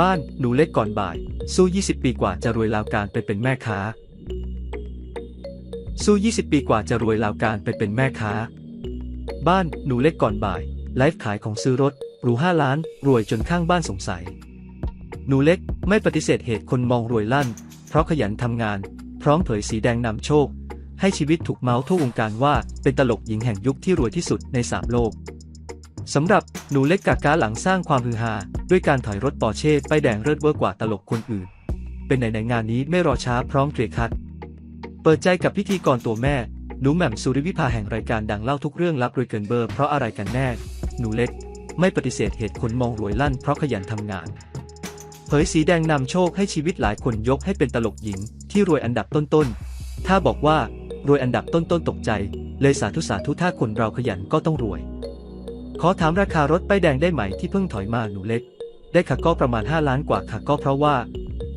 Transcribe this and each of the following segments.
บ้านหนูเล็กก่อนบ่าย สู้ 20 ปีกว่าจะรวยราวการไปเป็นแม่ค้า สู้ 20 ปีกว่าจะรวยราวการไปเป็นแม่ค้า บ้านหนูเล็กก่อนบ่ายไลฟ์ขายของซื้อรถหรู5ล้าน รวยจนข้างบ้านสงสัย หนูเล็กไม่ปฏิเสธเหตุคนมองรวยลั่น เพราะขยันทำงาน พร้อมเผยสีแดงนำโชค ให้ชีวิตถูกเมาส์ทั่ววงการว่าเป็นตลกหญิงแห่งยุคที่รวยที่สุดในสามโลกสำหรับหนูเล็กกากาหลังสร้างความฮือฮา ด้วยการถอยรถปอร์เช่ไปแดงเลิศเวอร์กว่าตลกคนอื่น เป็นไหนในงานนี้ไม่รอช้าพร้อมเคลียร์คัด เปิดใจกับพิธีกรตัวแม่ หนูแหม่มสุริวิภาแห่งรายการดังเล่าทุกเรื่องลับรวยเกินเบอร์เพราะอะไรกันแน่ หนูเล็ก ไม่ปฏิเสธเหตุคนมองรวยลั่นเพราะขยันทำงาน เผยสีแดงนำโชคให้ชีวิตหลายคนยกให้เป็นตลกหญิง ที่รวยอันดับต้นๆ ถ้าบอกว่ารวยอันดับต้นๆตกใจ เลยสาธุสาธุถ้าคนเราขยันก็ต้องรวย ขอถามราคารถป้ายแดงได้ไหมที่เพิ่งถอยมาหนูเล็ก ได้ค่ะก็ประมาณ 5 ล้านกว่าค่ะก็เพราะว่า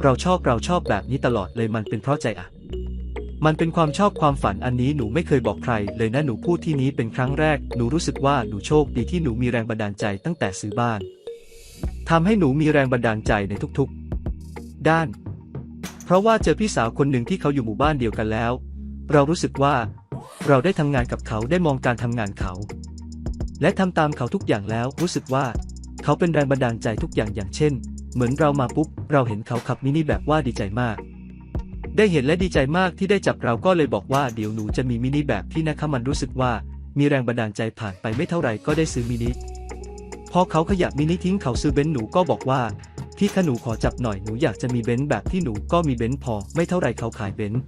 เราชอบเราชอบแบบนี้ตลอดเลยมันเป็นเพราะใจอะมันเป็นความชอบความฝันอันนี้หนูไม่เคยบอกใคร เลยนะหนูพูดที่นี้เป็นครั้งแรก หนูรู้สึกว่าหนูโชคดีที่หนูมีแรงบันดาลใจตั้งแต่ซื้อบ้านทำให้หนูมีแรงบันดาลใจในทุกๆ ด้าน เพราะว่าเจอพี่สาวคนหนึ่งที่เขาอยู่หมู่บ้านเดียวกันแล้ว เรารู้สึกว่า เราได้ทำงานกับเขาได้มองการทำงานเขา และทำตามเขาทุกอย่างแล้วรู้สึกว่า เขาเป็นแรงบันดาลใจทุกอย่างอย่างเช่น เหมือนเรามาปุ๊บ เราเห็นเขาขับมินิแบบว่าดีใจมาก ได้เห็นและดีใจมากที่ได้จับเราก็เลยบอกว่าเดี๋ยวหนูจะมีมินิแบบที่นะคะมันรู้สึกว่า มีแรงบันดาลใจผ่านไปไม่เท่าไหร่ก็ได้ซื้อมินิพอเขาขยับมินิทิ้งเขาซื้อเบนซ์หนูก็บอกว่าพี่คะหนูขอจับหน่อยหนูอยากจะมีเบนซ์แบบที่หนูก็มีเบนซ์พอไม่เท่าไหร่เขาขายเบนซ์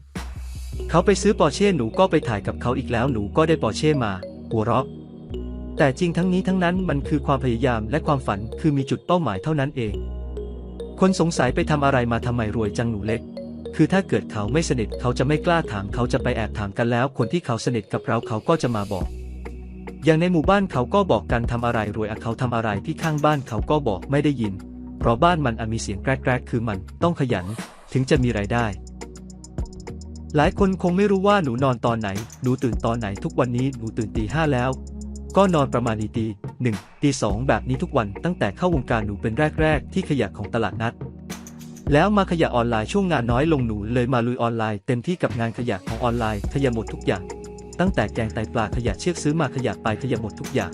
เขาไปซื้อปอร์เช่หนูก็ไปถ่ายกับเขาอีกแล้วหนูก็ได้ปอร์เช่มา หัวเราะ แต่จริงทั้งนี้ทั้งนั้นมันคือความพยายามและความฝันคือมีจุดเป้าหมายเท่านั้นเอง คนสงสัยไปทำอะไรมาทำไมรวยจังหนูเล็ก คือถ้าเกิดเขาไม่สนิทเขาจะไม่กล้าถามเขาจะไปแอบถามกันแล้ว คนที่เขาสนิทกับเราเขาก็จะมาบอก อย่างในหมู่บ้านเขาก็บอกกันทำอะไรรวยอะเขาทำอะไรที่ข้างบ้านเขาก็บอกไม่ได้ยิน เพราะบ้านมันมีเสียงแกรกๆคือมันต้องขยัน ถึงจะมีไรายได้หลายคนคงไม่รู้ว่าหนูนอนตอนไหน หนูตื่นตอนไหนทุกวันนี้หนูตื่นตีห้าแล้ว ก็นอนประมาณตีหนึ่งตีสองแบบนี้ทุกวันตั้งแต่เข้าวงการหนูเป็นแรก ๆ ที่ขยะของตลาดนัด แล้วมาขยะออนไลน์ช่วงงานน้อยลงหนูเลยมาลุยออนไลน์เต็มที่กับงานขยะของออนไลน์ขยะหมดทุกอย่าง ตั้งแต่แกงไตปลาขยะเชือกซื้อมาขยะไปขยะหมดทุกอย่าง